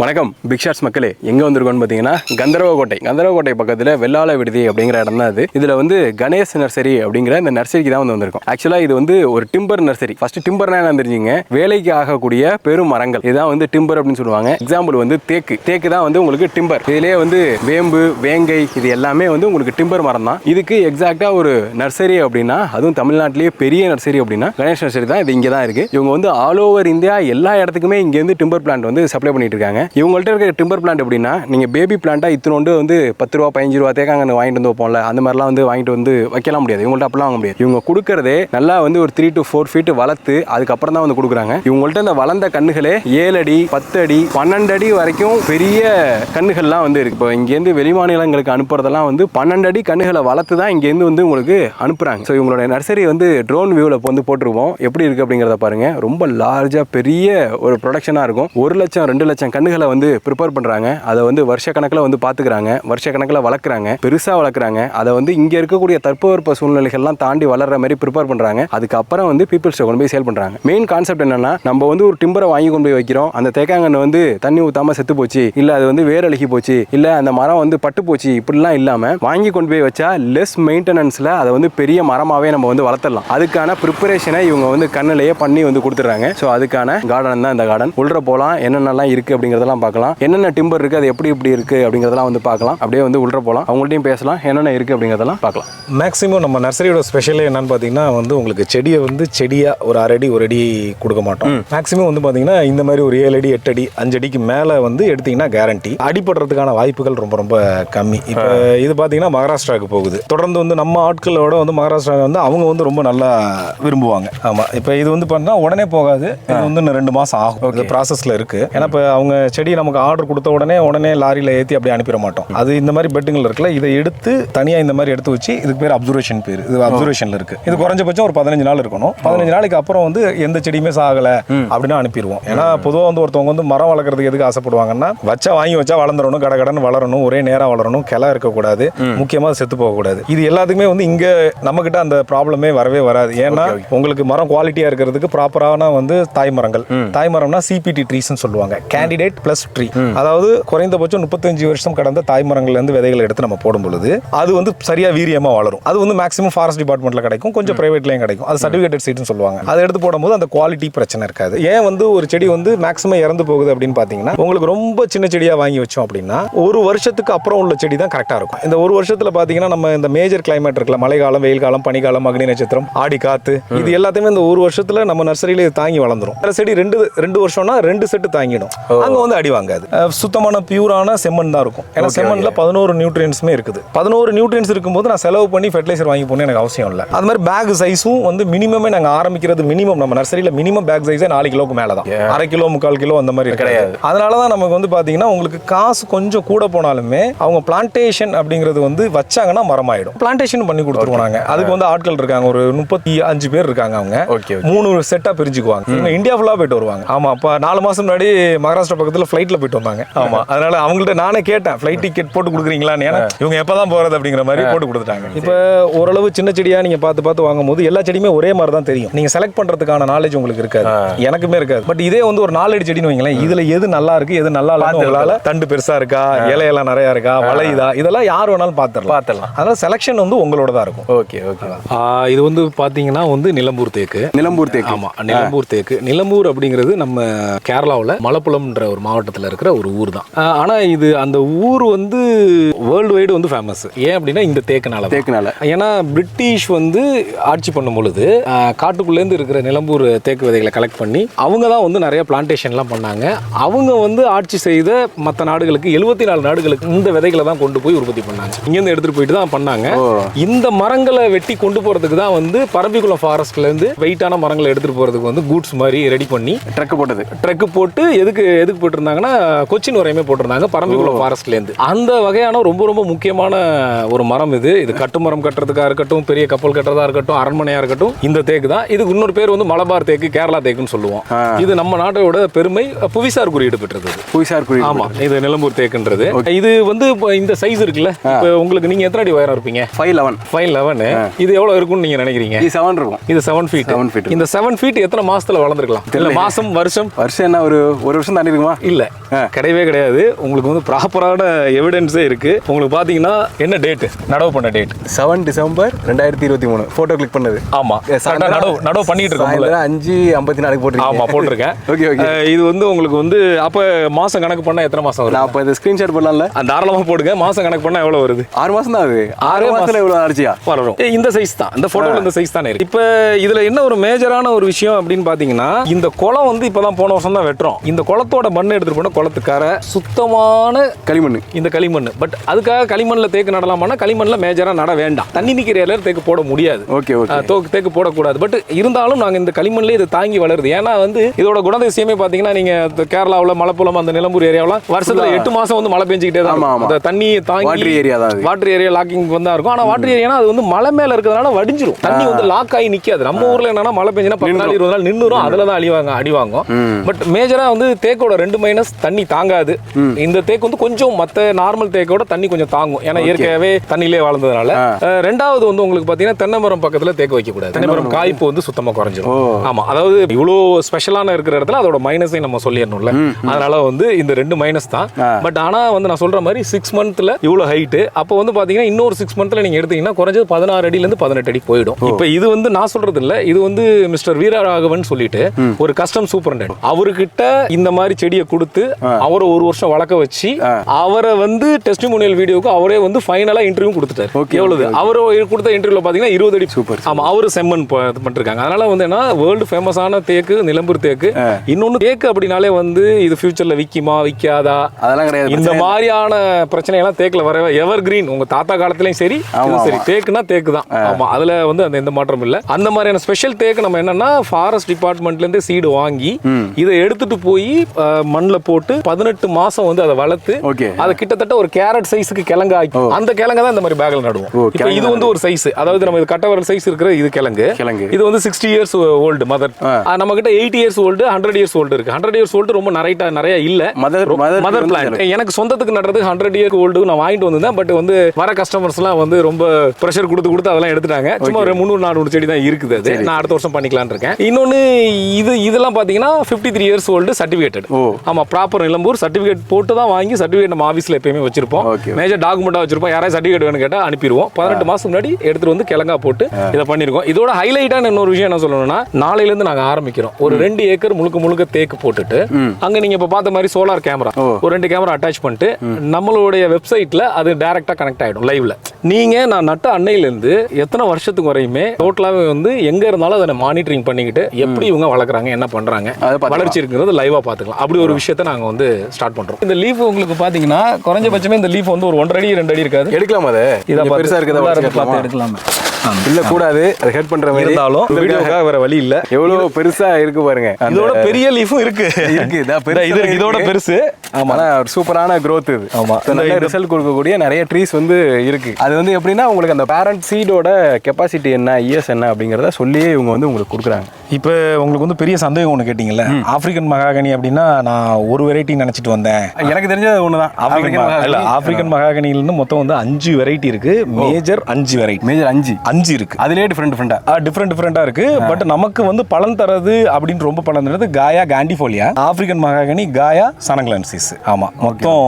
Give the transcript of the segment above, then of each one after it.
வணக்கம் big shots மக்களே. எங்கே வந்திருக்கோம்னு பார்த்தீங்கன்னா கந்தரவகோட்டை. கந்தரவகோட்டை பக்கத்தில் வெள்ளாள விடுதி அப்படிங்கிற இடம் தான் அது. இதில் வந்து கணேஷ் நர்சரி அப்படிங்கிற இந்த நர்சரிக்கு தான் வந்து வந்திருக்கோம். ஆக்சுவலாக இது வந்து ஒரு டிம்பர் நர்சரி ஃபர்ஸ்ட் டிம்பர்னா என்ன தெரிஞ்சுங்க. வேலைக்கு ஆகக்கூடிய பெரும் மரங்கள். இதுதான் வந்து டிம்பர் அப்படின்னு சொல்லுவாங்க. எக்ஸாம்பிள் வந்து தேக்கு. தேக்கு தான் வந்து உங்களுக்கு டிம்பர் இதிலே வந்து வேம்பு வேங்கை இது எல்லாமே வந்து உங்களுக்கு டிம்பர் மரம் தான். இதுக்கு எக்ஸாக்டாக ஒரு நர்சரி அப்படின்னா அதுவும் தமிழ்நாட்டிலேயே பெரிய நர்சரி அப்படின்னா கணேஷ் நர்சரி தான். இது இங்கே தான் இருக்குது இவங்க வந்து ஆல் ஓவர் இந்தியா எல்லா இடத்துக்குமே இங்கேருந்து டிம்பர் பிளான்ட் வந்து சப்ளை பண்ணிட்டு இருக்காங்க. இவங்கள்ட்ட இருக்கிற டிம்பர் பிளான்ட் எப்படின்னா நீங்க பேபி பிளான்ட்டா இத்தனோண்டு வந்து பத்து ரூபா பதினஞ்சு ரூபா தேக்காங்க வாங்கிட்டு வந்து வைப்போம்ல அந்த மாதிரிலாம் வந்து வாங்கிட்டு வந்து வைக்கலாம் முடியாது. இவங்கள்ட்ட அப்படிலாம் வாங்க முடியாது. இவங்க கொடுக்கறதே நல்லா வந்து ஒரு த்ரீ டு ஃபோர் ஃபீட் வளர்த்து அதுக்கப்புறம் தான் வந்து கொடுக்குறாங்க. இவங்கள்ட்ட இந்த வளர்ந்த கண்ணுகளே ஏழு அடி பத்து அடி பன்னெண்டு அடி வரைக்கும் பெரிய கண்ணுகள்லாம் வந்து இருக்கு. இப்போ இங்கேருந்து வெளி மாநிலங்களுக்கு அனுப்புறதெல்லாம் வந்து பன்னெண்டு அடி கண்ணுகளை வளர்த்து தான் இங்கேருந்து வந்து உங்களுக்கு அனுப்புறாங்க. ஸோ இவங்களோட நர்சரி வந்து ட்ரோன் வியூவில் வந்து போட்டிருப்போம். எப்படி இருக்கு அப்படிங்கிறத பாருங்க. ரொம்ப லார்ஜாக பெரிய ஒரு ப்ரொடக்ஷனாக இருக்கும். ஒரு லட்சம் ரெண்டு லட்சம் கண்ணுகளை வந்து ப்ரிப்பேர் பண்ணுறாங்க அதை வந்து வருஷ கணக்கில் வந்து பார்த்துக்கிறாங்க. வருஷ கணக்கில் வளர்க்குறாங்க. பெருசாக வளர்க்குறாங்க. அதை வந்து இங்கே இருக்கக்கூடிய தட்பவெப்ப சூழ்நிலைகள்லாம் தாண்டி வளர்ற மாதிரி ப்ரிப்பேர் பண்ணுறாங்க அதுக்கப்புறம் வந்து பீப்புள்ஸ்ட்டை கொண்டு போய் சேல் பண்ணுறாங்க மெயின் கான்செப்ட் என்னன்னா நம்ம வந்து ஒரு டிம்பரை வாங்கி கொண்டு போய் வைக்கிறோம். அந்த தேக்காங்கன்னு வந்து தண்ணி ஊற்றாம செத்து போச்சு. இல்லை அது வந்து வேர் அழுகி போச்சு. இல்லை அந்த மரம் வந்து பட்டு போச்சு. இப்படிலாம் இல்லாமல் வாங்கி கொண்டு போய் வச்சா லெஸ் மெயின்டெனன்ஸில் அதை வந்து பெரிய மரமாகவே நம்ம வந்து வளர்த்துடலாம். அதுக்கான ப்ரிப்பரேஷனை இவங்க வந்து கண்ணிலேயே பண்ணி வந்து கொடுத்துட்றாங்க. ஸோ அதுக்கான கார்டன் தான் இந்த கார்டன் உள்ள போகலாம் என்னென்னலாம் இருக்குது அப்படிங்கிறதெல்லாம் பார்க்கலாம். என்னென்ன டிம்பர் இருக்குது அது எப்படி இப்படி இருக்குது அப்படிங்கிறதெல்லாம் வந்து பார்க்கலாம். அப்படியே வந்து உள்ள போகலாம். அவங்கள்ட்டையும் பேசலாம். என்னென்ன இருக்குது அப்படிங்கிறதெல்லாம் பார்க்கலாம். மேக்ஸிமம் நம்ம நர்சரியோட ஸ்பெஷலே என்னன்னு பார்த்தீங்கன்னா வந்து உங்களுக்கு செடியை வந்து செடியாக ஒரு அரை அடி ஒரு அடி கொடுக்க மாட்டோம். மேக்ஸிமம் வந்து பார்த்தீங்கன்னா இந்த மாதிரி ஒரு ஏழு அடி எட்டு அடி அஞ்சு அடிக்கு மேலே வந்து எடுத்தீங்கன்னா கேரண்டி அடிபடுறதுக்கான வாய்ப்புகள் ரொம்ப ரொம்ப கம்மி. இப்போ இது பார்த்தீங்கன்னா மகாராஷ்டிராவுக்கு போகுது. தொடர்ந்து வந்து நம்ம ஆட்களோட வந்து மகாராஷ்டிரா வந்து அவங்க வந்து ரொம்ப நல்லா விரும்புவாங்க. ஆமாம் இப்போ இது வந்து பார்த்தீங்கன்னா உடனே போகாது. இது வந்து ரெண்டு மாதம் ஆகும். ப்ராசஸில் இருக்குது ஏன்னா இப்போ அவங்க செடி நமக்கு ஆர்டர் கொடுத்த உடனே உடனே லாரியில் ஏற்றி அப்படியே அனுப்பிட மாட்டோம். அது இந்த மாதிரி பெட்டுங்கள் இருக்குல்ல இதை எடுத்து தனியாக இந்த மாதிரி எடுத்து வச்சு இதுக்கு பேர் அப்சர்வேஷன் பேர். இது அப்சர்வேஷனில் இருக்கு. இது குறைஞ்சபட்சம் ஒரு பதினஞ்சு நாள் இருக்கணும். பதினஞ்சு நாளைக்கு அப்புறம் வந்து எந்த செடியுமே சாகலை அப்படின்னா அனுப்பிடுவோம். ஏன்னா பொதுவாக வந்து ஒருத்தவங்க வந்து மரம் வளர்க்குறதுக்கு எதுக்கு ஆசைப்படுவாங்கன்னா வச்சா வாங்கி வச்சா வளர்ந்துடணும் கட கடன்னு வளரணும் ஒரே நேரம் வளரணும் கிளை இருக்கக்கூடாது முக்கியமாக செத்து போகக்கூடாது. இது எல்லாத்துக்குமே வந்து இங்கே நம்மக்கிட்ட அந்த ப்ராப்ளமே வரவே வராது. ஏன்னா உங்களுக்கு மரம் குவாலிட்டியாக இருக்கிறதுக்கு ப்ராப்பரான வந்து தாய் மரங்கள். தாய் மரம்னா சிபிடி ட்ரீஸ்னு சொல்லுவாங்க. கேண்டிடேட் ப்ளஸ் ட்ரீ அதாவது குறைந்தபட்சம் முப்பத்தஞ்சு வருஷம் கடந்த தாய் மரங்கள்ல இருந்து விதைகளை எடுத்து நம்ம போடும் பொழுது அது வந்து சரியா வீரியமா வளரும். அது வந்து மேக்ஸிமம் ஃபாரஸ்ட் டிபார்ட்மெண்ட்ல கிடைக்கும். கொஞ்சம் பிரைவேட்லயும் கிடைக்கும். அது சர்டிஃபிகேட்டட் சீட்னு சொல்லுவாங்க. அதை எடுத்து போடும்போது அந்த குவாலிட்டி பிரச்சனை இருக்காது. ஏன் வந்து ஒரு செடி வந்து மேக்ஸிமம் இறந்து போகுது அப்படின்னு பாத்தீங்கன்னா உங்களுக்கு ரொம்ப சின்ன செடியா வாங்கி வச்சோம் அப்படின்னா ஒரு வருஷத்துக்கு அப்புறம் உள்ள செடி தான் கரெக்டா இருக்கும். இந்த ஒரு வருஷத்துல பாத்தீங்கன்னா நம்ம இந்த மேஜர் கிளைமேட் இருக்குல்ல மழைக்காலம் வெயில் காலம் பனிக்காலம் அக்னி நட்சத்திரம் ஆடி காத்து இது எல்லாத்தையுமே இந்த ஒரு வருஷத்துல நம்ம நர்சரியில தாங்கி வளர்ந்துரும். வேற செடி ரெண்டு ரெண்டு வருஷம்னா ரெண்டு செட்டு தாங்கிடும். அங்க வந்து அடி வாங்காது. சுத்தமான பியூரான செம்மண் தான் இருக்கும். ஏன்னா செம்மண்ல பதினோரு நியூட்ரியன்ஸுமே இருக்குது. பதினோரு நியூட்ரியன்ஸ் இருக்கும்போது நான் செலவு பண்ணி ஃபெர்டிலைசர் வாங்கி போகணும் எனக்கு அவசியம் இல்லை. அது மாதிரி பேக் சைஸும் வந்து மினிமமே நாங்க ஆரம்பிக்கிறது மினிமம் நம்ம நர்சரியில மினிமம் பேக் சைஸே நாலு கிலோக்கு மேல தான். அரை கிலோ முக்கால் கிலோ அந்த மாதிரி கிடையாது. அதனால தான் நமக்கு வந்து பாத்தீங்கன்னா உங்களுக்கு காசு கொஞ்சம் கூட போனாலுமே அவங்க பிளான்டேஷன் அப்படிங்கிறது வந்து வச்சாங்கன்னா மரமாயிடும். பிளான்டேஷன் பண்ணி கொடுத்துருவோம் நாங்க. அதுக்கு வந்து ஆட்கள் இருக்காங்க. ஒரு முப்பத்தி அஞ்சு பேர் இருக்காங்க அவங்க. மூணு செட்டா பிரிஞ்சுக்குவாங்க. இவங்க இந்தியா ஃபுல்லா போயிட்டு வருவாங்க. ஆமா அப்ப நாலு மாசம் முன்னாடி மகாராஷ்டிரா பக்கத்துல ஃபிளைட்ல போயிட்டு வந்தாங்க. ஆமா. அதனால அவங்கள்ட்ட நானே கேட்டேன் ஃபிளைட் டிக்கெட் போட்டு கொடுக்குறீங்களான்னு? ஏன்னா இவங்க எப்பதான் போறது அப்படிங்கிற மாதிரி போட்டு கொடுத்துட்டாங்க. இப்போ ஓரளவு சின்ன செடியா நீங்க பார்த்து பார்த்து வாங்கும்போது எல்லா செடியுமே ஒரே மாதிரி தான் தெரியும். நீங்க செலக்ட் பண்றதுக்கான நாலேஜ் உங்களுக்கு இருக்காது. எனக்குமே இருக்காது. பட் இதே வந்து ஒரு நாலடி செடின்னு வைங்களேன் இதுல எது நல்லா இருக்கு எது நல்லா இல்லைன்னு உங்களால தண்டு பெருசா இருக்கா இலையெல்லாம் நிறைய இருக்கா வளையுதா இதெல்லாம் யார் வேணாலும் பார்த்துடலாம். பார்த்துடலாம். அதனால செலக்ஷன் வந்து உங்களோட தான் இருக்கும். Okay okay. இது வந்து பாத்தீங்கன்னா வந்து நிலம்பூர் தேக்கு. நிலம்பூர் தேக்கு. ஆமா நிலம்பூர் தேக்கு. நிலம்பூர் அப்படிங்கிறது நம்ம கேரளாவில் மலப்புலம்ன்ற ஒரு மாவட்டத்தில் இருக்கிற ஒரு ஊர் தான் ஆ, ஆனா இது அந்த ஊர் வந்து வேர்ல்டு வைடு வந்து ஃபேமஸ் ஏன் அப்படின்னா இந்த தேக்குனால. தேக்குனால. ஏன்னா பிரிட்டிஷ் வந்து ஆட்சி பண்ணும் பொழுது காட்டுக்குள்ளேருந்து இருக்கிற நிலம்பூர் தேக்கு விதைகளை கலெக்ட் பண்ணி அவங்க தான் வந்து நிறைய பிளான்டேஷன்லாம் பண்ணாங்க. அவங்க வந்து ஆட்சி செய்த மற்ற நாடுகளுக்கு எழுபத்தி நாலு நாடுகளுக்கு இந்த விதைகளை தான் கொண்டு போய் உற்பத்தி பண்ணாங்க. இங்கேருந்து எடுத்துட்டு போயிட்டு தான் பண்ணாங்க. இந்த மரங்களை வெட்டி கொண்டு போறதுக்கு தான் வந்து பரம்பிக்குளம் ஃபாரஸ்ட்ல இருந்து வெயிட்டான மரங்களை எடுத்துட்டு போறதுக்கு வந்து கூட்ஸ் மாதிரி ரெடி பண்ணி ட்ரக் போட்டது. ட்ரக் போட்டு எதுக்கு எதுக்கு போட்டிருந்தாங்கன்னா கொச்சின் வரையுமே போட்டிருந்தாங்க பரம்பிக்குளம் ஃபாரஸ்ட்ல இருந்து அந்த வகையான ரொம்ப ரொம்ப முக்கியமான ஒரு மரம் இது. இது கட்டுமரம் கட்டுறதுக்கா இருக்கட்டும் பெரிய கப்பல் கட்டுறதா இருக்கட்டும் அரண்மனையா இருக்கட்டும் இந்த தேக்கு தான். இதுக்கு இன்னொரு பேர் வந்து மலபார் தேக்கு கேரளா தேக்குன்னு சொல்லுவோம். இது நம்ம நாட்டோட பெருமை புவிசார் குறியீடு பெற்றது. புவிசார் குறி ஆமா இது நிலம்பூர் தேக்குன்றது. இது வந்து இந்த சைஸ் இருக்குல்ல இப்போ உங்களுக்கு நீங்க எத்தனை அடி உயரம் இருப்பீங்க? ஃபைவ் லெவன் ஃபைவ் லெவன் இது எவ்வளவு இருக்கும்னு நீங்க நினைக்கிறீங்க? இது செவன் இருக்கும். இது செவன் ஃபீட் Seven feet. இந்த செவன் ஃபீட் எத்தனை மாசத்துல வளர்ந்துருக்கலாம்? இல்ல மாசம் வருஷம்? வருஷம் என்ன ஒரு ஒரு வருஷம் தாண்டி இருக்குமா இல்ல. கிடையவே கிடையாது. உங்களுக்கு வந்து ப்ராப்பரான எவிடன்ஸே இருக்கு. உங்களுக்கு பாத்தீங்கன்னா என்ன டேட் நடவு பண்ண டேட் செவன் டிசம்பர் ரெண்டாயிரத்தி இருபத்தி மூணு. போட்டோ கிளிக் பண்ணது. ஆமா. கரெக்டா நடவு நடவு பண்ணிட்டு இருக்கோம் அஞ்சு ஐம்பத்தி நாலுக்கு போட்டுருக்கீங்க. ஆமா போட்டிருக்கேன். ஓகே ஓகே இது வந்து உங்களுக்கு வந்து அப்ப மாசம் கணக்கு பண்ணா எத்தனை மாசம் வரும் அப்போ இந்த ஸ்க்ரீன்ஷாட் பண்ணலாம்ல அந்த தாராளமா போடுங்க. மாசம் கணக்கு பண்ணா எவ்வளவு வருது? ஆறு மாசம் தான் அது. ஆறு மாசத்துல எவ்வளோ ஆச்சுயா வளரும் ஏய், இந்த சைஸ் தான். இந்த போட்டோல இந்த சைஸ் தானே இருக்கு. இப்போ இதுல என்ன ஒரு மேஜரான ஒரு விஷயம் அப்படின்னு பாத்தீங்கன்னா இந்த குளம் வந்து இப்பதான் போன வருஷம் தான் வெட்டுறோம். இந்த குளத்தோட மண்ணை எடுத்துட்டு போன குளத்துக்கார சுத்தமான களிமண். இந்த களிமண். பட் அதுக்காக களிமண்ணில் தேக்கு நடலாமான்னா களிமண்ணில் மேஜராக நட வேண்டாம். தண்ணி நிற்கிற இலையில தேக்கு போட முடியாது. Okay okay. தோக்கு போடக்கூடாது. பட் இருந்தாலும் நாங்கள் இந்த களிமண்லேயே இது தாங்கி வளருது. ஏன்னா வந்து இதோட குணதிசயமே பார்த்தீங்கன்னா நீங்கள் கேரளாவில் மலைப்புலம் அந்த நிலம்பூர் ஏரியாவெலாம் வருஷத்தில் எட்டு மாதம் வந்து மழை பெஞ்சிக்கிட்டே தான். அந்த தண்ணி தாங்கி வாட்டர் ஏரியா தான் வாட்டர் ஏரியா லாக்கிங் வந்தா இருக்கும். ஆனா வாட்டர் ஏரியானா அது வந்து மலை மேல இருக்கிறதுனால வடிஞ்சிரும். தண்ணி வந்து லாக் ஆகி நிக்காது. நம்ம ஊர்ல என்னன்னா மழை பெஞ்சினா பத்து நாள் இருபது நாள் நின்னுரும். அதுல தான் அழிவாங்க அடி வாங்கும் பட் மேஜரா வந்து தேக்கோட ரெண்டு மைனஸ் தண்ணி தாங்காது. இந்த தேக்கு வந்து கொஞ்சம் மத்த நார்மல் தேக்கோட தண்ணி கொஞ்சம் தாங்கும். ஏன்னா இயற்கையாவே தண்ணிலே வாழ்ந்ததுனால. ரெண்டாவது வந்து உங்களுக்கு பாத்தீங்கன்னா தென்னை மரம் பக்கத்துல தேக்க வைக்க கூடாது தென்னை மரம் காய்ப்பு வந்து சுத்தமா குறைஞ்சிரும். ஆமா அதாவது இவ்வளோ ஸ்பெஷலான இருக்கிற இடத்துல அதோட மைனஸை நம்ம சொல்லிடணும்ல. அதனால வந்து இந்த ரெண்டு மைனஸ் தான். பட் ஆனா வந்து நான் சொல்ற மாதிரி சிக்ஸ் மந்த்ல இவ்வளவு ஹைட் அப்போ வந்து பாத்தீங்கன்னா இன்னொரு சிக்ஸ் மந்த்ல நீங்க எடுத்தீங்கன்னா குறைஞ்சது பதினாறு அடியில இருந்து பதினெட்டு அடி போயிடும். இப்போ இது வந்து நான் சொல்றது இல்ல இது வந்து மிஸ்டர் வீரராகவன் சொல்லிட்டு ஒரு கஸ்டம் சூப்பரண்டன்ட் அவர்கிட்ட இந்த மாதிரி செடியை கொடுத்து அவரை ஒரு வருஷம் வளர்க்க வச்சு அவரை வந்து டெஸ்டிமோனியல் வீடியோக்கு அவரே வந்து ஃபைனலா இன்டர்வியூ கொடுத்துட்டாரு. Okay, எவ்வளவு? அவர் கொடுத்த இன்டர்வியூல பாத்தீங்கன்னா இருபது அடி சூப்பர் ஆமா அவரு செம்மன் பண்ணிருக்காங்க. அதனால வந்து என்ன வேர்ல்டு ஃபேமஸான தேக்கு நிலம்பூர் தேக்கு. இன்னொன்னு தேக்கு அப்படின்னாலே வந்து இது ஃபியூச்சர்ல விக்குமா விக்காதா? அதெல்லாம் கிடையாது. இந்த மாதிரியான பிரச்சனை எல்லாம் தேக்குல வர எவர் கிரீன் உங்க தாத்தா காலத்துலயும் சரி சரி. தேக்குனா தேக்கு தான் ஆமா அதுல வந்து அந்த எந்த மாற்றம் இல்ல. அந்த மாதிரியான ஸ்பெஷல் தேக்கு நம்ம என்னன்னா ஃபாரஸ்ட் டிபார்ட்மெண்ட்ல இருந்து சீடு வாங்கி இதை எடுத்துட்டு போய் மண்ணுல போட்டு பதினெட்டு மாசம் வந்து அதை வளர்த்து ஓகே அது கிட்டத்தட்ட ஒரு கேரட் சைஸுக்கு கிழங்கு ஆக்கி அந்த கிழங்க தான் இந்த மாதிரி பேக்ல நடுவோம். இப்போ இது வந்து ஒரு சைஸ் அதாவது நம்ம இது கட்டவரல் சைஸ் இருக்கிற இது கிழங்கு. கிழங்கு. இது வந்து சிக்ஸ்டி இயர்ஸ் ஓல்டு மதர் நம்ம கிட்ட eighty years old hundred years old இருக்கு. ஹண்ட்ரட் இயர்ஸ் ஓல்டு ரொம்ப நிறைய நிறைய இல்ல. மதர் மதர் பிளான்ட் எனக்கு சொந்தத்துக்கு நடுறது ஹண்ட்ரட் இயர் ஓல்டு நான் வாங்கிட்டு வந்திருந்தேன். பட் வந்து வர கஸ்டமர்ஸ்லாம் வந்து ரொம்ப ப்ரெஷர் கொடுத்து கொடுத்து அதெல்லாம் எடுத்துட்டாங்க. சும்மா ஒரு முந்நூறு நானூறு செடி தான் இருக்குது அது. நான் அடுத்த வருஷம் பண்ணிக்கலாம்னு இருக்கேன். இன்னொன்னு இது இதெல்லாம் பாத்தீங்கன்னா fifty three years old certificated ஓ. ஆமா ப்ராப்பர் நிலம்பூர் சர்டிஃபிகேட் போட்டு தான் வாங்கி சர்டிஃபிகேட் நம்ம ஆஃபீஸில் எப்பயுமே வச்சிருப்போம். மேஜர் டாக்குமெண்ட்டாக வச்சிருப்போம். யாராவது சர்டிஃபிகேட் வேணும் கேட்டால் அனுப்பிடுவோம். பதினெட்டு மாசம் முன்னாடி எடுத்துட்டு வந்து கிழங்கா போட்டு இதை பண்ணிருக்கோம். இதோட ஹைலைட்டான இன்னொரு விஷயம் என்ன சொல்லணும்னா நாளையிலேருந்து நாங்கள் ஆரம்பிக்கிறோம். ஒரு ரெண்டு ஏக்கர் முழுக்க முழுக்க தேக்கு போட்டுட்டு அங்க நீங்க இப்ப பார்த்த மாதிரி சோலார் கேமரா ஒரு ரெண்டு கேமரா அட்டாச் பண்ணிட்டு நம்மளுடைய வெப்சைட்ல அது டைரக்டா கனெக்ட் ஆயிடும் லைவ்ல நீங்க நான் நட்ட அன்னையில இருந்து எத்தனை வருஷத்துக்கு வரையுமே டோட்டலாவே வந்து எங்க இருந்தாலும் அதை மானிட்டரிங் பண்ணிக்கிட்டு எப்படி இவங்க வளர்க்குறாங்க என்ன பார்த்துக்கலாம். வளர்ச்சி இருக்கிறது லைவா பாத்துக்கலாம் அப்படி ஒரு விஷயத்தை நாங்க வந்து ஸ்டார்ட் பண்றோம். இந்த லீஃப் உங்களுக்கு பாத்தீங்கன்னா குறைஞ்சபட்சமே இந்த லீஃப் வந்து ஒரு ஒன்றரை அடி ரெண்டு அடி இருக்காது. எடுக்கலாம் அதை? இதை கொஞ்சம் பெருசா பார்த்து உள்ளார இருக்கிறத பார்த்து எடுக்கலாமே? இல்ல கூடாது. அதை ஹெட் பண்ற மாதிரி. இருந்தாலும் வீடியோக்காக வேற வழி இல்ல. எவ்வளவு பெருசா இருக்கு பாருங்க. இதோட பெரிய லீஃபும் இருக்கு. இருக்கு. இது இருக்கு, இதோட. பெருசு. ஆமா. ஒரு சூப்பரான growth இது. ஆமா. நல்ல ரிசல்ட் கொடுக்கக்கூடிய நிறைய ட்ரீஸ் வந்து இருக்கு. அது வந்து எப்படின்னா உங்களுக்கு அந்த பேரண்ட் சீடோட கெப்பாசிட்டி என்ன இயர்ஸ் என்ன அப்படிங்கறத சொல்லியே இவங்க வந்து உங்களுக்கு கொடுக்குறாங்க. இப்போ உங்களுக்கு வந்து பெரிய சந்தேகம் ஒன்று கேட்டிங்கல்ல? ஆப்பிரிக்கன் மகாகனி அப்படின்னா நான் ஒரு வெரைட்டி நினச்சிட்டு வந்தேன். எனக்கு தெரிஞ்சது ஒண்ணுதான் ஆப்பிரிக்கன் மகா- இல்ல ஆப்பிரிக்கன் மகாகனியிலிருந்து மொத்தம் வந்து அஞ்சு வெரைட்டி இருக்கு. மேஜர் அஞ்சு வெரைட்டி மேஜர் அஞ்சு. அஞ்சு இருக்கு. அதுலயே டிஃப்ரெண்ட் டிஃப்ரெண்டா டிஃப்ரெண்ட் டிஃப்ரெண்டாக இருக்கு. பட் நமக்கு வந்து பலன் தரது அப்படின்னு ரொம்ப பலன் தரது காயா காண்டிஃபோலியா ஆப்பிரிக்கன் மகாகனி காயா சனங்கலன்சிஸ் ஆமா மொத்தம்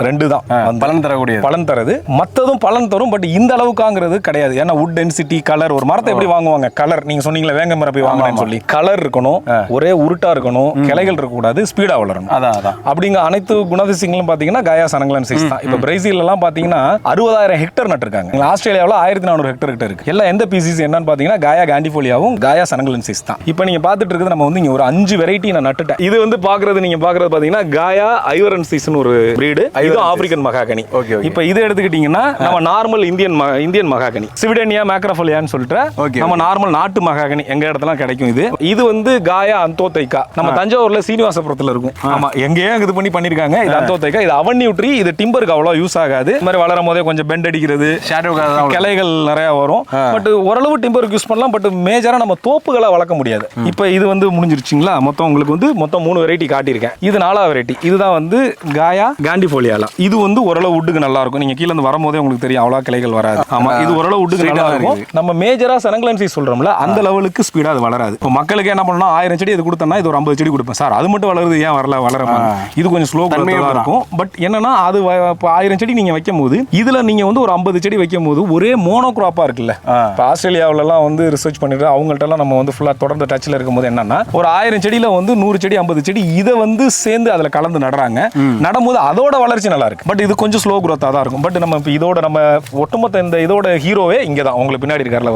ரெண்டு தான். பலன் தரக்கூடியது. பலன் தரது. மற்றதும் பலன் தரும் பட் இந்த அளவுக்காங்கிறது கிடையாது. ஏன்னா வுட் டென்சிட்டி கலர் ஒரு மரத்தை எப்படி வாங்குவாங்க? கலர் நீங்க சொன்னீங்களே வேங்க மரம் போய் வாங்கலாம்னு சொல்லி கலர் இருக்கணும் ஒரே உருட்டா இருக்கணும் கிளைகள் இருக்கக்கூடாது ஸ்பீடா வளரணும். அதான் அதான். அப்படிங்க அனைத்து குணாதிசயங்களும் பாத்தீங்கன்னா கயா சனங்கலன் சைஸ் தான். இப்போ பிரேசில் எல்லாம் பாத்தீங்கன்னா அறுபதாயிரம் ஹெக்டர் நட்டிருக்காங்க ஆஸ்திரேலியாவில் ஆயிரத்தி நானூறு ஹெக்டர் கிட்ட இருக்கு. எல்லாம் எந்த பீசிஸ் என்னன்னு பாத்தீங்கன்னா கயா காண்டிஃபோலியாவும் கயா சனங்கலன் சைஸ் தான். இப்போ நீங்க பார்த்துட்டு இருக்கிறது நம்ம வந்து இங்க ஒரு அஞ்சு வெரைட்டி நான் நட்டுட்டேன். இது வந்து பாக்குறது நீங்க பாக்குறது பாத்தீங்கன்னா காயா ஐவரன் சீஸ்னு ஒரு பிரீடு இது ஆப்பிரிக்கன் மகாகனி okay. இப்போ இது எடுத்துக்கிட்டீங்கன்னா நம்ம normal Indian Indian mahogany swietenia மேக்ரோஃபோலியான்னு சொல்லிட்டு நம்ம நார்மல் நாட்டு மகாகனி எங்க இடத்துல கிடைக்கும் இது. இது வந்து காயா அந்தோத்தைக்கா. நம்ம தஞ்சாவூர்ல சீனிவாசபுரத்துல இருக்கும். ஆமா எங்கேயோ இது பண்ணி பண்ணிருக்காங்க. இது அந்தோத்தைக்கா. இது அவன்யூ ட்ரீ இது டிம்பருக்கு அவ்வளோ யூஸ் ஆகாது. இந்த மாதிரி வளரும் போதே கொஞ்சம் பெண்ட் அடிக்கிறது. கிளைகள் நிறைய வரும். பட் ஓரளவு டிம்பருக்கு யூஸ் பண்ணலாம். பட் மேஜரா நம்ம தோப்புகளை வளர்க்க முடியாது. இப்போ இது வந்து முடிஞ்சிருச்சுங்களா? மொத்தம் உங்களுக்கு வந்து மொத்தம் மூணு வெரைட்டி காட்டியிருக்கேன். இது நாலாவது வெரைட்டி இதுதான் வந்து காயா காண்டிஃபோலியாலா. இது வந்து ஓரளவு வுட்டுக்கு நல்லா இருக்கும். நீங்க கீழ இருந்து வரும்போதே உங்களுக்கு தெரியும். அவ்வளோ கிளைகள் வராது. ஆமா இது ஓரளவு straight-ஆ நல்லா இருக்கும். நம்ம மேஜரா சனங்கலன்சி சொல்றோம்ல அந்த லெவலுக்கு ஸ்பீடா அது வளராது. இப்போ மக்களுக்கு என்ன பண்ணணும் ஆயிரம் செடி இது கொடுத்தோம்னா இது ஒரு ஐம்பது செடி கொடுப்பேன். சார் அது மட்டும் வளருது ஏன் வரல வளர இது கொஞ்சம் ஸ்லோ தான் இருக்கும். பட் என்னன்னா அது இப்போ ஆயிரம் செடி நீங்க வைக்கும் போது இதுல நீங்க வந்து ஒரு ஐம்பது செடி வைக்கும் போது ஒரே மோனோக்ராப்பா இருக்குல்ல? இப்போ ஆஸ்திரேலியாவிலலாம் வந்து ரிசர்ச் பண்ணிட்டு அவங்கள்ட்டலாம் நம்ம வந்து ஃபுல்லாக தொடர்ந்து டச்சில் இருக்கும்போது என்னன்னா ஒரு ஆயிரம் செடியில் வந்து நூறு செடி ஐம்பது செடி இதை வந்து சேர்ந்து அதில் கலந்து நடுறாங்க. நடும்போது அதோட வளர்ச்சி நல்லா இருக்கு. பட் இது கொஞ்சம் ஸ்லோ growth-ஆ தான் இருக்கும். பட் நம்ம இப்போ இதோட நம்ம ஒட்டுமொத்த இந்த இதோட ஹீரோவே இங்கே தான் உங்களுக்கு பின்னாடி இருக்கார்ல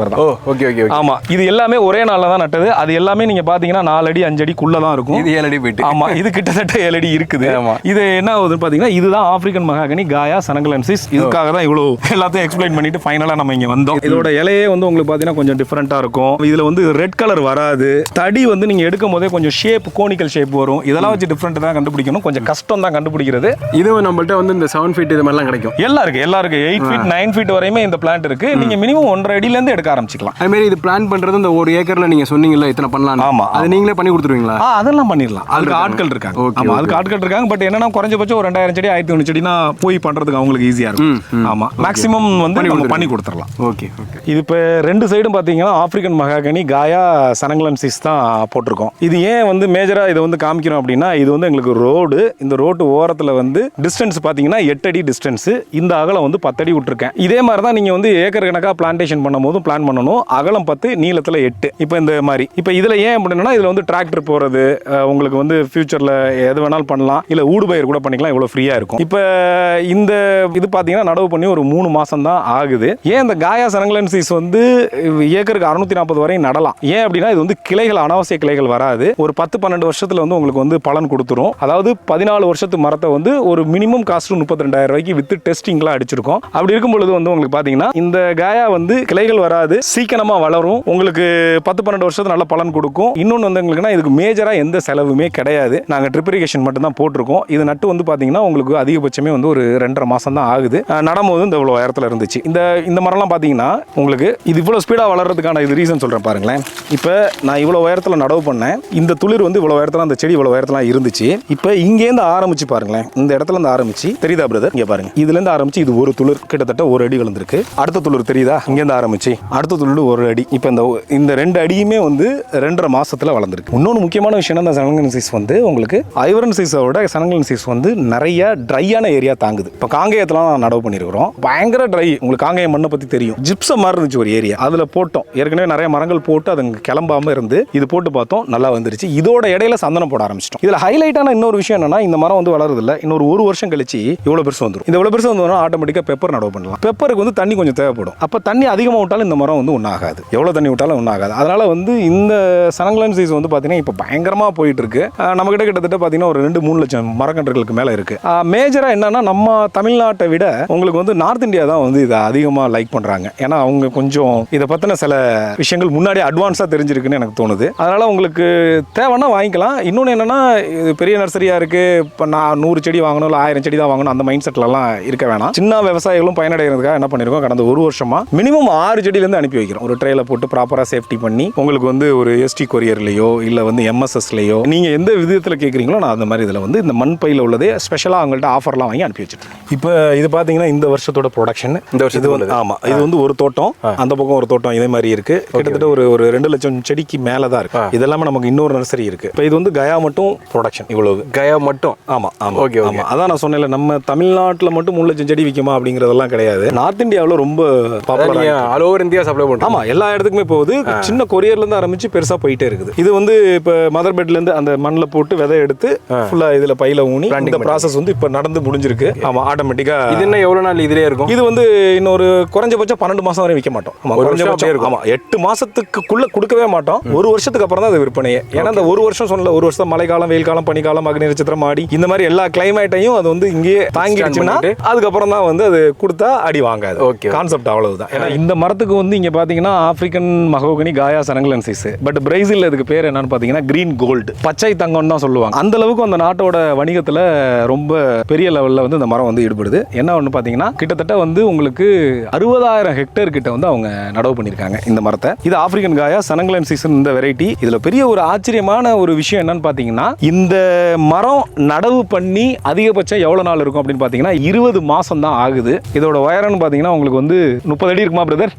ஓகே ஓகே ஆமா. இது எல்லாமே ஒரே நாளில் தான் நட்டது. அது எல்லாமே நீங்க பாத்தீங்கன்னா நாலு அடி அஞ்சு அடிக்குள்ள தான் இருக்கும். இது ஏழடி போயிட்டு. ஆமா இது கிட்டத்தட்ட ஏழடி இருக்குது. ஆமா. இது என்ன ஆகுதுன்னு பாத்தீங்கன்னா இதுதான் ஆப்பிரிக்கன் மகாகனி காயா சனங்கலன்சிஸ் இதுக்காக தான் இவ்வளவு எல்லாத்தையும் எக்ஸ்பிளைன் பண்ணிட்டு ஃபைனலா நம்ம இங்க வந்தோம். இதோட இலையே வந்து உங்களுக்கு பாத்தீங்கன்னா கொஞ்சம் டிஃப்ரெண்டா இருக்கும். இதுல வந்து ரெட் கலர் வராது. தடி வந்து நீங்க எடுக்கும் போதே கொஞ்சம் ஷேப் கோனிக்கல் ஷேப் வரும். இதெல்லாம் வச்சு டிஃப்ரெண்ட் தான் கண்டுபிடிக்கணும். கொஞ்சம் கஷ்டம் தான் கண்டுபிடிக்கிறது. இதுவும் நம்மள்ட்ட வந்து இந்த செவன் ஃபீட் இது மாதிரிலாம் கிடைக்கும். எல்லாம் இருக்கு எல்லாம் இருக்கு. எயிட் ஃபீட் நைன் ஃபீட் வரையுமே இந்த பிளான்ட் இருக்கு. நீங்க மினிமம் ஒன்றரை அடியில இருந்து எடுக்க ஆரம்பிச்சுக்கலாம். அது மாதிரி இது பிளான் பண்றது இந்த ஒரு ஏக்கர்ல நீங்க சொன்னீங்கல்ல இத்தனை பண்ணலாம் ஆமா, அது நீங்களே பண்ணி கொடுத்துருவீங்களா? அதெல்லாம் பண்ணிடலாம். அதுக்கு ஆட்கள் இருக்காங்க. ஆமா அதுக்கு ஆட்கள் இருக்காங்க. பட் என்னன்னா குறைஞ்சபட்சம் ஒரு ரெண்டாயிரம் செடி ஆயிரத்தி ஒன்று செடினா போய் பண்றதுக்கு அவங்களுக்கு ஈஸியா இருக்கும். ஆமா. மேக்ஸிமம் வந்து நம்ம பண்ணி கொடுத்துடலாம். Okay okay. இது இப்போ ரெண்டு சைடும் பார்த்தீங்கன்னா ஆப்பிரிக்கன் மகாகனி காயா சனங்கலன்சிஸ் தான் போட்டிருக்கோம். இது ஏன் வந்து மேஜராக இதை வந்து காமிக்கிறோம் அப்படின்னா இது வந்து எங்களுக்கு ரோடு இந்த ரோட்டு ஓரத்தில் வந்து டிஸ்டன்ஸ் பார்த்தீங்கன்னா எட்டு அடி டிஸ்டன்ஸ் இந்த அகலம் வந்து பத்தடி விட்டுருக்கேன். இதே மாதிரி தான் நீங்கள் வந்து ஏக்கர் கணக்காக பிளான்டேஷன் பண்ணும் போதும் பிளான் பண்ணணும். அகலம் பத்து நீளத்தில் எட்டு. இப்போ இந்த மாதிரி இப்போ இதில் ஏன் அப்படின்னா இதில் வந்து டிராக்டர் போகிறது உங்களுக்கு வந்து ஃபியூச்சரில் எது வேணாலும் பண்ணலாம். இல்லை ஊடு பயிர் கூட பண்ணிக்கலாம் இவ்வளோ ஃப்ரீயாக இருக்கும். இப்போ இந்த இது பார்த்தீங்கன்னா நடவு பண்ணி ஒரு மூணு மாதம் தான் ஆகுது. ஏன் இந்த காயா சனங்கலன்சிஸ் வந்து ஏக்கருக்கு அறுநூத்தி நாற்பது வரையும் நடலாம்? ஏன் அப்படின்னா இது வந்து கிளைகள் அனாவசிய கிளைகள் வராது. ஒரு பத்து பன்னெண்டு வருஷத்துல வந்து உங்களுக்கு வந்து பலன் கொடுத்துரும். அதாவது பதினாலு வருஷத்து மரத்தை வந்து ஒரு மினிமம் காஸ்ட் முப்பத்தி ரெண்டாயிரம் ரூபாய்க்கு வித்து டெஸ்டிங்லாம் அடிச்சிருக்கோம். அப்படி இருக்கும் பொழுது வந்து உங்களுக்கு பார்த்தீங்கன்னா இந்த காயா வந்து கிளைகள் வராது சீக்கிரமா வளரும். உங்களுக்கு பத்து பன்னெண்டு வருஷத்துல நல்ல பலன் கொடுக்கும். இன்னொன்று வந்து எங்களுக்குன்னா இதுக்கு மேஜராக எந்த செலவுமே கிடையாது. நாங்கள் ட்ரிப்ரிகேஷன் மட்டும்தான் மட்டும் தான் போட்டிருக்கோம். இது நட்டு வந்து பார்த்தீங்கன்னா உங்களுக்கு அதிகபட்சமே வந்து ஒரு ரெண்டரை மாதம் தான் ஆகுது. நடும்போது இந்த இவ்வளோ உயரத்தில் இருந்துச்சு. இந்த இந்த மரம்லாம் பார்த்தீங்கன்னா உங்களுக்கு இது இவ்வளோ ஸ்பீடாக வளர்றதுக்கான இது ரீசன் சொல்கிறேன் பாருங்களேன். இப்போ நான் இவ்வளோ உயரத்தில் நடவு பண்ணேன். இந்த துளிர் வந்து இவ்வளோ உயரத்தில் அந்த செடி இவ்வளோ உயரத்தில் இருந்துச்சு. இப்போ இங்கேருந்து ஆரம்பிச்சு பாருங்களேன். இந்த இடத்துல இருந்து ஆரம்பிச்சு தெரியுதா பிரதர் இங்கே பாருங்க. இதுலேருந்து ஆரம்பிச்சு இது ஒரு துளிர். கிட்டத்தட்ட ஒரு அடி வளர்ந்துருக்கு. அடுத்த துளிர் தெரியுதா? இங்கேருந்து ஆரம்பிச்சு அடுத்த துளிர் ஒரு அடி. இப்போ இந்த இந்த ரெண்டு அடியுமே வந்து ரெண்டரை மாசத்துல வளர்ந்துருக்கு. இன்னொன்று முக்கியமான விஷயம் இந்த சனங்கன் சீஸ் வந்து உங்களுக்கு ஐவரன் சைஸோட சனங்கன் சீஸ் வந்து நிறைய ட்ரையான ஏரியா தாங்குது. இப்போ காங்கேயத்தில் நடவு பண்ணியிருக்கிறோம் பயங்கர ட்ரை. உங்களுக்கு காங்கேயம் மண்ணை பற்றி தெரியும். ஜிப்சம் மாதிரி இருந்துச்சு ஒரு ஏரியா. அதில் போட்டோம். ஏற்கனவே நிறைய மரங்கள் போட்டு அது கிளம்பாமல் கிளம்பாம இருந்து இது போட்டு பார்த்தோம். நல்லா வந்துருச்சு. இதோட இடையில சந்தனம் போட ஆரம்பிச்சிட்டோம். இதில் ஹைலைட்டான இன்னொரு விஷயம் என்னன்னா இந்த மரம் வந்து வளருது இல்லை இன்னொரு ஒரு வருஷம் கழிச்சு இவ்வளோ பெருசு வந்துடும் இந்த இவ்வளோ பெருசு வந்தோம்னா ஆட்டோமேட்டிக்காக பெப்பர் நடவு பண்ணலாம். பெப்பருக்கு வந்து தண்ணி கொஞ்சம் தேவைப்படும். அப்போ தண்ணி அதிகமாக விட்டாலும் இந்த மரம் வந்து ஒன்றாகாது எவ்வளோ தண்ணி விட்டாலும் ஒன்றாகாது அதனால வந்து இந்த சனங்கலன் சீஸ் வந்து பார்த்தீங்கன்னா இப்போ பயங்கரமாக போயிட்டுருக்கு. நம்மக்கிட்ட நம்ம கிட்ட கிட்டத்தட்ட பார்த்தீங்கன்னா ஒரு ரெண்டு மூணு லட்சம் மரக்கன்றுகளுக்கு மேலே இருக்குது மேஜராக என்னென்னா நம்ம தமிழ்நாட்டை விட உங்களுக்கு வந்து நார்த் இந்தியா தான் வந்து இதை அதிகமாக லைக் பண்ணுறாங்க ஏன்னா அவங்க கொஞ்சம் இதை பற்றின சில விஷயங்கள் முன்னாடி அட்வான்ஸாக தெரிஞ்சிருக்குன்னு எனக்கு தோணுது. அதனால் உங்களுக்கு தேவைன்னா வாங்கிக்கலாம். இன்னொன்று என்னென்னா இது பெரிய நர்சரியாக இருக்குது இப்போ நான் நூறு செடி வாங்கணும் இல்லை ஆயிரம் செடி தான் வாங்கணும் அந்த மைண்ட் செட்லலாம் இருக்க வேணாம். சின்ன விவசாயிகளும் பயனடைகிறதுக்காக என்ன பண்ணியிருக்கோம் கடந்த ஒரு வருஷமாக மினிமம் ஆறு செடியிலேருந்து அனுப்பி வைக்கிறோம். ஒரு ட்ரேல போட்டு ப்ராப்பராக சேஃப்டி பண்ணி உங்களுக்கு வந்து ஒரு எஸ்டி கொரியர்லையோ இல்லை வந்து எம்எஸ்எஸ்லையோ நீங்கள் எந்த விதத்தில் கேட்குறீங்களோ நான் அந்த மாதிரி இதில் வந்து இந்த மண் பையில் உள்ளதே ஸ்பெஷலாக அவங்கள்ட்ட ஆஃபர்லாம் வாங்கி அனுப்பி வச்சிருக்கேன். இப்போ இது பார்த்தீங்கன்னா இந்த வருஷத்தோட ப்ரொடக்ஷன் இந்த வருஷத்துக்கு இது வந்து ஆமாம் இது வந்து ஒரு தோட்டம் அந்த பக்கம் ஒரு தோட்டம் இதே மாதிரி இருக்கு. கிட்டத்தட்ட ஒரு ஒரு ரெண்டு லட்சம் செடிக்கு மேலே தான் இருக்கு. இதெல்லாமே நமக்கு இன்னொரு நர்சரி இருக்கு. இப்போ இது வந்து கயா மட்டும் ப்ரொடக்ஷன் இவ்வளவு. கயா மட்டும். ஆமா ஆமா Okay, okay. ஆமா. அதான் நான் சொன்னேன்ல நம்ம தமிழ்நாட்டுல மட்டும் மூணு லட்சம் செடி விற்குமா அப்படிங்கறதெல்லாம் கிடையாது. நார்த் இந்தியாவில் ரொம்ப popular all over India supply பண்றோம் ஆமா எல்லா இடத்துக்குமே போகுது. சின்ன கொரியர்ல இருந்து ஆரம்பிச்சு பெருசா போயிட்டே இருக்குது. இது வந்து இப்ப மதர் பெட்ல இருந்து அந்த மண்ணில் போட்டு விதை எடுத்து ஃபுல்லா இதுல பையில ஊனி இந்த ப்ராசஸ் வந்து இப்ப நடந்து முடிஞ்சிருக்கு. ஆமா ஆட்டோமேட்டிக்கா இது என்ன எவ்வளவு நாள் இதுலயே இருக்கும்? இது வந்து இன்னொரு குறைஞ்சபட்சம் பன்னெண்டு மாசம் வரை விற்க மாட்டோம். ஆமா ஒரு வருஷம் அப்படியே குறைஞ்சபட்சம் இருக்கும். ஆமா எட்டு மாசத்துக்குள்ள கொடுக்கவே மாட்டோம். ஒரு வருஷத்துக்கு அப்புறம் தான் அது விற்பனையே. ஏன்னா அந்த ஒரு வருஷம் சொன்னல ஒரு வருஷம் மழைக்காலம் வெயில் காலம் பனிக்காலம் அக்னி நட்சத்திரம் ஆடி இந்த மாதிரி எல்லா கிளைமேட்டையும் அது வந்து இங்கேயே தாங்கிடுச்சுன்னா. அதுக்கப்புறம் தான் வந்து அது கொடுத்தா அடி வாங்காது. Okay. கான்செப்ட் அவ்வளவுதான். ஏன்னா இந்த மரத்துக்கு வந்து இங்க பாத்தீங்கன்னா ஆப்பிரிக்கன் மகோகனி காயா சனங்கலன்சிஸ் பட் பிரேசில் இதுக்கு பேர் என்னன்னு பாத்தீங்கன்னா கிரீன் கோல்டு பச்சை தங்கம்னு தான் சொல்லுவாங்க. அந்த அளவுக்கு அந்த நாட்டோட வணிகத்துல ரொம்ப பெரிய லெவல்ல வந்து இந்த மரம் வந்து ஈடுபடுது. என்ன ஒன்று பாத்தீங்கன்னா கிட்டத்தட்ட வந்து உங்களுக்கு அறுபதாயிரம் ஹெக்டேர் கிட்ட வந்து அவங்க நடவு பண்ணியிருக்காங்க இந்த மரத்தை. இது ஆப்பிரிக்கன் காயா சனங்கலன்சிஸ் இந்த வெரைட்டி இதுல பெரிய ஒரு ஆச்சரியமான ஒரு விஷயம் என்னன்னு பாத்தீங்கன்னா இந்த மரம் நடவு பண்ணி அதிகபட்சம் எவ்வளோ நாள் இருக்கும் அப்படின்னு பார்த்தீங்கன்னா இருபது மாதம் தான் ஆகுது. இதோட உயரம்னு பார்த்தீங்கன்னா உங்களுக்கு வந்து முப்பது அடி இருக்குமா பிரதர்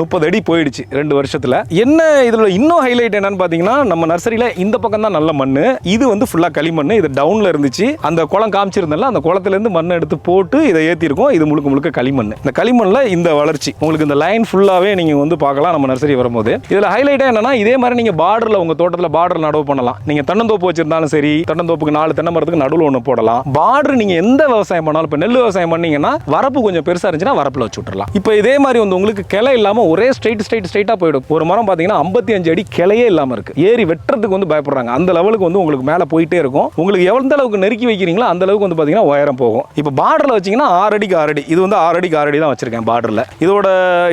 முப்பது அடி போயிடுச்சு ரெண்டு வருஷத்துல. என்ன இதுல இன்னும் ஹைலைட் என்னன்னு பார்த்தீங்கன்னா நம்ம நர்சரியில் இந்த பக்கம் தான் நல்ல மண் இது வந்து ஃபுல்லாக களிமண் இது டவுனில் இருந்துச்சு. அந்த குளம் காமிச்சிருந்தல அந்த குளத்துலேருந்து மண்ணை மண் எடுத்து போட்டு இதை ஏற்றிருக்கோம் இது முழுக்க முழுக்க களிமண் இந்த களிமண்ணில் இந்த வளர்ச்சி. உங்களுக்கு இந்த லைன் ஃபுல்லாகவே நீங்கள் வந்து பார்க்கலாம் நம்ம நர்சரி வரும்போது. இதில் ஹைலைட்டாக என்னன்னா இதே மாதிரி நீங்கள் பார்டரில் உங்கள் தோட்டத்தில் பார்டர் நடவு பண்ணலாம். நீங்கள் தென்னந்தோப்பு வச்சிருந்தாலும் சரி தென்னந்தோப்புக்கு நாலு தென்னை மரத்துக்கு நடுவில் ஒன்று போடலாம். பார்டர் நீங்கள் எந்த விவசாயம் பண்ணாலும் இப்போ நெல் விவசாயம் பண்ணீங்கன்னா வரப்பு கொஞ்சம் பெருசாக இருந்துச்சுன்னா வரப்பில் வச்சு விட்டுறலாம். இப்போ இதே மாதிரி வந்து உங்களுக்கு கிளை இல்லாமல் ஒரே ஸ்ட்ரைட் ஸ்ட்ரைட் ஸ்ட்ரைட்டாக போயிடும். ஒரு மரம் பார்த்தீங்கன்னா ஐம்பத்தி அஞ்சு அடி கிளையே இல்லாம இருக்கு. ஏறி வெட்டுறதுக்கு வந்து பயப்படுறாங்க. அந்த லெவலுக்கு வந்து உங்களுக்கு மேல போயிட்டே இருக்கும். உங்களுக்கு எந்த அளவுக்கு நெருக்கி வைக்கிறீங்களோ அந்த அளவுக்கு வந்து பாத்தீங்கன்னா உயரம் போகும். இப்போ பார்டர்ல வச்சீங்கன்னா ஆறு அடிக்கு ஆறு அடி. இது வந்து ஆறு அடிக்கு ஆறு அடி தான் வச்சிருக்கேன் பார்டர்ல இதோட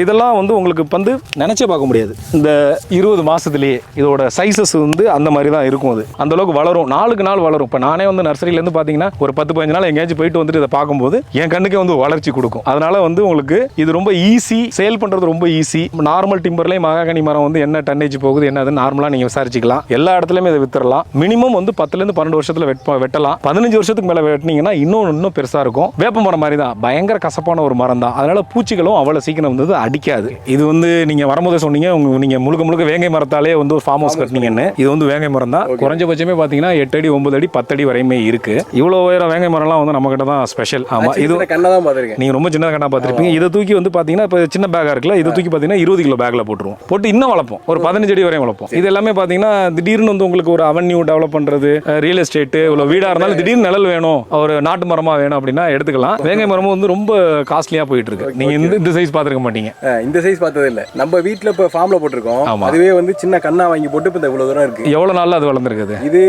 இதெல்லாம் வந்து உங்களுக்கு வந்து நினைச்சே பார்க்க முடியாது. இந்த இருபது மாசத்துலயே இதோட சைஸஸ் வந்து அந்த மாதிரி தான் இருக்கும் அது. அந்த அளவுக்கு வளரும். நாளுக்கு நாள் வளரும். இப்போ நானே வந்து நர்சரியில இருந்து பாத்தீங்கன்னா ஒரு பத்து பதினஞ்சு நாள் எங்கேயாச்சும் போயிட்டு வந்துட்டு இதை பார்க்கும்போது என் கண்ணுக்கே வந்து வளர்ச்சி கொடுக்கும். அதனால வந்து உங்களுக்கு இது ரொம்ப ஈஸி சேல் பண்றது ரொம்ப ஈஸி நார்மல் டிம்பர்லேயும் மகாகனி மரம் வந்து என்ன டன்னேஜ் போகுது என்னது நார்மலாக நீங்கள் விசாரிச்சுக்கலாம். எல்லா இடத்துலையுமே இதை வித்துறலாம் மினிமம் வந்து பத்துலேருந்து பன்னெண்டு வருஷத்துல வெட்ட வெட்டலாம். பதினஞ்சு வருஷத்துக்கு மேலே வெட்டினீங்கன்னா இன்னும் இன்னும் பெருசாக இருக்கும். வேப்ப மரம் மாதிரி தான். பயங்கர கசப்பான ஒரு மரம் தான். அதனால பூச்சிகளும் அவ்வளோ சீக்கிரம் வந்து அடிக்காது. இது வந்து நீங்கள் வரும்போது சொன்னீங்க உங்க நீங்கள் முழுக்க முழுக்க வேங்கை மரத்தாலே வந்து ஒரு ஃபார்ம் ஹவுஸ் கட்டினீங்கன்னு. இது வந்து வேங்கை மரம் தான். குறைஞ்சபட்சமே பார்த்தீங்கன்னா எட்டு அடி ஒன்பது அடி பத்து அடி வரையுமே இருக்கு. இவ்வளோ உயரம் வேங்கை மரம்லாம் வந்து நம்ம கிட்ட தான் ஸ்பெஷல் ஆமாம் இது கண்ணை தான் பார்த்துருக்கேன். நீங்க ரொம்ப சின்ன கண்ணா பார்த்துருப்பீங்க. இதை தூக்கி வந்து பார்த்தீங்கன்னா இப்போ சின்ன பேக்கா இருக்குல்ல இதை தூக்கி பார்த்தீங்கன்னா இருபது கிலோ பேக்கில் போட்டுருவோம். போட்டு இன்னும் வளர்ப்போம். ஒரு பதினஞ்சு அடி வரையும் வளர்ப்போம். இது எல்லாமே பார்த்தீங்கன்னா திடீர்னு வந்து உங்களுக்கு ஒரு அவென்யூ டெவலப் பண்ணுறது ரியல் எஸ்டேட்டு இவ்வளோ வீடாக இருந்தாலும் திடீர்னு நிழல் வேணும் ஒரு நாட்டு மரமாக வேணும் அப்படின்னா எடுத்துக்கலாம். வேங்கை மரமும் வந்து ரொம்ப காஸ்ட்லியாக போயிட்டு இருக்கு நீங்கள் இந்த இந்த சைஸ் பார்த்துருக்க மாட்டீங்க. இந்த சைஸ் பார்த்தது இல்ல. நம்ம வீட்ல இப்போ ஃபார்ம்ல போட்டிருக்கோம். அதுவே வந்து சின்ன கண்ணா வாங்கி போட்டு இப்போ இந்த இவ்வளவு தூரம் இருக்கு. எவ்வளோ நாளில் அது வளர்ந்துருக்குது? இது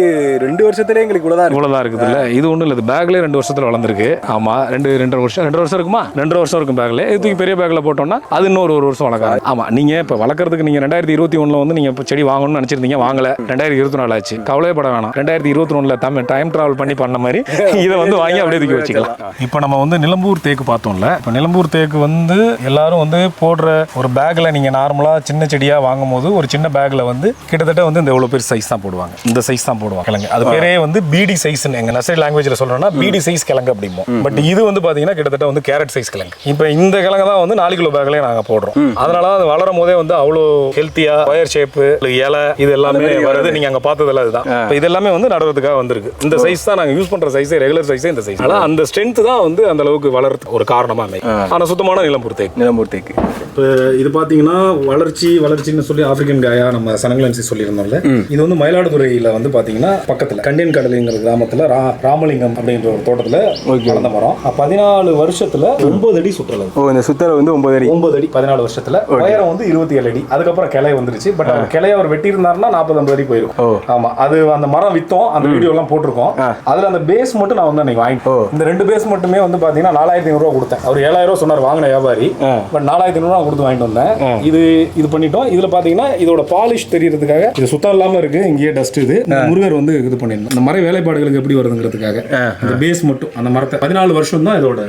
ரெண்டு வருஷத்துலயே எங்களுக்கு இவ்வளவுதான் இருக்கு. இவ்வளோதான் இருக்குது இல்லை? இது ஒன்றும் இல்லை. பேக்லேயே ரெண்டு வருஷத்துல வளர்ந்துருக்கு. ஆமாம் ரெண்டு ரெண்டரை வருஷம் ரெண்டு வருஷம் இருக்குமா? ரெண்டு வருஷம் இருக்கும் பேக்கில் இது தூக்கி பெரிய பேக்கில் போட்டோம்னா அது இன்னொரு ஒரு வருஷம் வளர்க்கலாம் ஆமாம் நீங்கள் இப்போ வளர்க்குறதுக்கு நீங்கள் ரெண்டாயிரத்தி இருபத்தி ஒன்றில் வந்து நீங்கள் இப்போ செடி வாங்கணும்னு நினச்சிருந்தீங்க வாங்கல. ரெண்டாயிரத்தி இருபத்தி நாலு ஆச்சு. கவலையப்பட வேணாம். ரெண்டாயிரத்தி இருபத்தி ஒன்றில் தமிழ் டைம் ட்ராவல் பண்ணி பண்ண மாதிரி இதை வந்து வாங்கி அப்படியே தூக்கி வச்சுக்கலாம். இப்போ நம்ம வந்து நிலம்பூர் தேக்கு பார்த்தோம்ல. இப்போ நிலம்பூர் தேக்கு வந்து எல்லாரும் வந்து போடுற ஒரு பேக்கில் நீங்கள் நார்மலாக சின்ன செடியாக வாங்கும் போது ஒரு சின்ன பேக்கில் வந்து கிட்டத்தட்ட வந்து இந்த இவ்வளோ பெரிய சைஸ் தான் போடுவாங்க. இந்த சைஸ் தான் போடுவாங்க. கிழங்கு. அது பேரே வந்து பிடி சைஸ் எங்க நர்சரி லாங்குவேஜ்ல சொல்றோம்னா பிடி சைஸ் கிழங்கு அப்படிம்போம். பட் இது வந்து பாத்தீங்கன்னா கிட்டத்தட்ட வந்து கேரட் சைஸ் கிழங்கு. இப்போ இந்த கிழங்கு தான் வந்து நாலு கிலோ பேக்லயே நாங்க போடுறோம். அதனால தான் அது வளரும் போதே வந்து அவ்வளோ ஹெல்த்தியா ஒயர் ஷேப்பு இலை இது எல்லாமே வருது நீங்க அங்க பார்த்ததுல இதுதான் இப்போ இது எல்லாமே வந்து நடுறதுக்காக வந்திருக்கு. இந்த சைஸ் தான் நாங்க யூஸ் பண்ற சைஸ் ரெகுலர் சைஸே இந்த சைஸ் ஆனா அந்த ஸ்ட்ரென்த் தான் வந்து அந்த அளவுக்கு வளர்றதுக்கு ஒரு காரணமா அமையும். ஆனா சுத்தமான நிலம் தேக்கு நிலம்பூர் தேக்கு இப்போ இது பார்த்தீங்கன்னா வளர்ச்சி வளர்ச்சின்னு சொல்லி ஆப்பிரிக்கன் காயா நம்ம சனங்கலன்சி சொல்லியிருந்தோம்ல. இது வந்து மயிலாடுதுறையில் வந்து பார்த்தீங்கன்னா பக்கத்தில் கண்டியன் கடலைங்கிற கிராமத்தில் ரா ராமலிங்கம் அப்படின்ற ஒரு தோட்டத்தில் வளர்ந்த மரம். பதினாலு வருஷத்துல ஒன்பது அடி சுற்றளவு ஓ இந்த சுத்தரை வந்து ஒன்பது அடி. ஒன்பது அடி பதினாலு வருஷத்துல. உயரம் வந்து இருபத்தி ஏழு அடி. அதுக்கப்புறம் கிளை வந்துருச்சு. பட் அவர் கிளைய அவர் வெட்டி இருந்தாருன்னா நாற்பது ஐம்பது போயிடும் ஓ. ஆமா. அது அந்த மரம் வித்தோம் அந்த வீடியோ எல்லாம் போட்டிருக்கோம். அதுல அந்த பேஸ் மட்டும் நான் வந்து அன்னைக்கு வாங்கிட்டேன். இந்த ரெண்டு பேஸ் மட்டுமே வந்து பாத்தீங்கன்னா நாலாயிரத்தி ஐநூறுரூவா கொடுத்தேன். அவர் ஏழாயிரம் ரூபா சொன்னார் வாங்கின வியாபாரி. பட் நாலாயிரத்தி ஐநூறுவா கொடுத்து வாங்கிட்டு வந்தேன். இது இது பண்ணிட்டோம். இதுல பாத்தீங்கன்னா இதோட பாலிஷ் தெரியறதுக்காக இது சுத்தம் இல்லாம இருக்கு இங்கேயே டஸ்ட் இது. முருகர் வந்து இது பண்ணிருந்தோம் இந்த மர வேலைப்பாடுகளுக்கு எப்படி வருதுங்கிறதுக்காக. இந்த பேஸ் மட்டும் அந்த மரத்தை. பதினாலு வருஷம் தான் இதோட.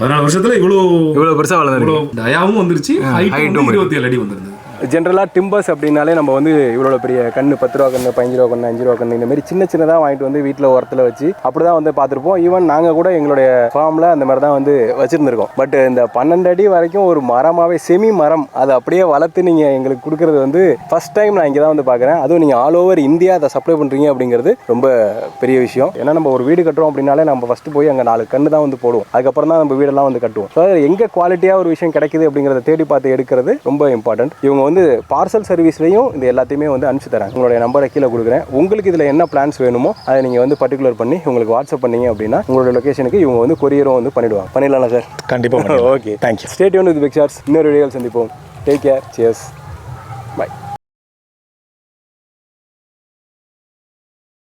பதினாலு வருஷத்துல இவ்வளவு இவ்வளவு பெருசா வளர்ந்துருக்கு. இவ்வளவு தயாவும் வந்துருச்சு. இருபத்தி ஏழு அடி வந்துருந்தது. ஜென்ரலாக டிம்பர்ஸ் அப்படின்னாலே நம்ம வந்து இவ்வளோ பெரிய கண்ணு பத்து ரூபா கண்ணு பதினஞ்சு ரூபா கண்ணு அஞ்சு ரூபா கண்ணு இந்த மாதிரி சின்ன சின்னதாக வாங்கிட்டு வந்து வீட்டில் உரத்தில் வச்சு அப்படி தான் வந்து பார்த்துருப்போம். ஈவன் நாங்கள் கூட எங்களுடைய ஃபார்மில் அந்த மாதிரி தான் வந்து வச்சுருந்துருக்கோம். பட் இந்த பன்னெண்டு அடி வரைக்கும் ஒரு மரமாகவே செமி மரம் அதை அப்படியே வளர்த்து நீங்கள் எங்களுக்கு கொடுக்குறது வந்து ஃபஸ்ட் டைம் நான் இங்கே தான் வந்து பார்க்குறேன். அதுவும் நீங்கள் ஆல் ஓவர் இந்தியா அதை சப்ளை பண்ணுறீங்க அப்படிங்கிறது ரொம்ப பெரிய விஷயம். ஏன்னா நம்ம ஒரு வீடு கட்டுறோம் அப்படின்னாலே நம்ம ஃபஸ்ட்டு போய் அங்கே நாலு கண்ணு தான் வந்து போடுவோம். அதுக்கப்புறம் தான் நம்ம வீடெல்லாம் வந்து கட்டுவோம். ஸோ எங்கே குவாலிட்டியாக ஒரு விஷயம் கிடைக்குது அப்படிங்கிறத தேடி பார்த்து எடுக்கிறது ரொம்ப இம்பார்ட்டன்ட் இவங்க வந்து பார்சல் சர்வீஸ்லையும் இது எல்லாத்தையுமே வந்து அனுப்பிச்சு தராங்க உங்களுடைய நம்பரை கீழே கொடுக்குறேன். உங்களுக்கு இதில் என்ன பிளான்ஸ் வேணுமோ அதை நீங்கள் வந்து பர்டிகுலர் பண்ணி உங்களுக்கு வாட்ஸ்அப் பண்ணீங்க அப்படின்னா உங்களுடைய லொகேஷனுக்கு இவங்க வந்து கொரியரும் வந்து பண்ணிடுவாங்க. பண்ணிடலாம் சார் கண்டிப்பா okay thank you stay on with big shorts இன்னொரு வீடியோவில் சந்திப்போம். Take care cheers by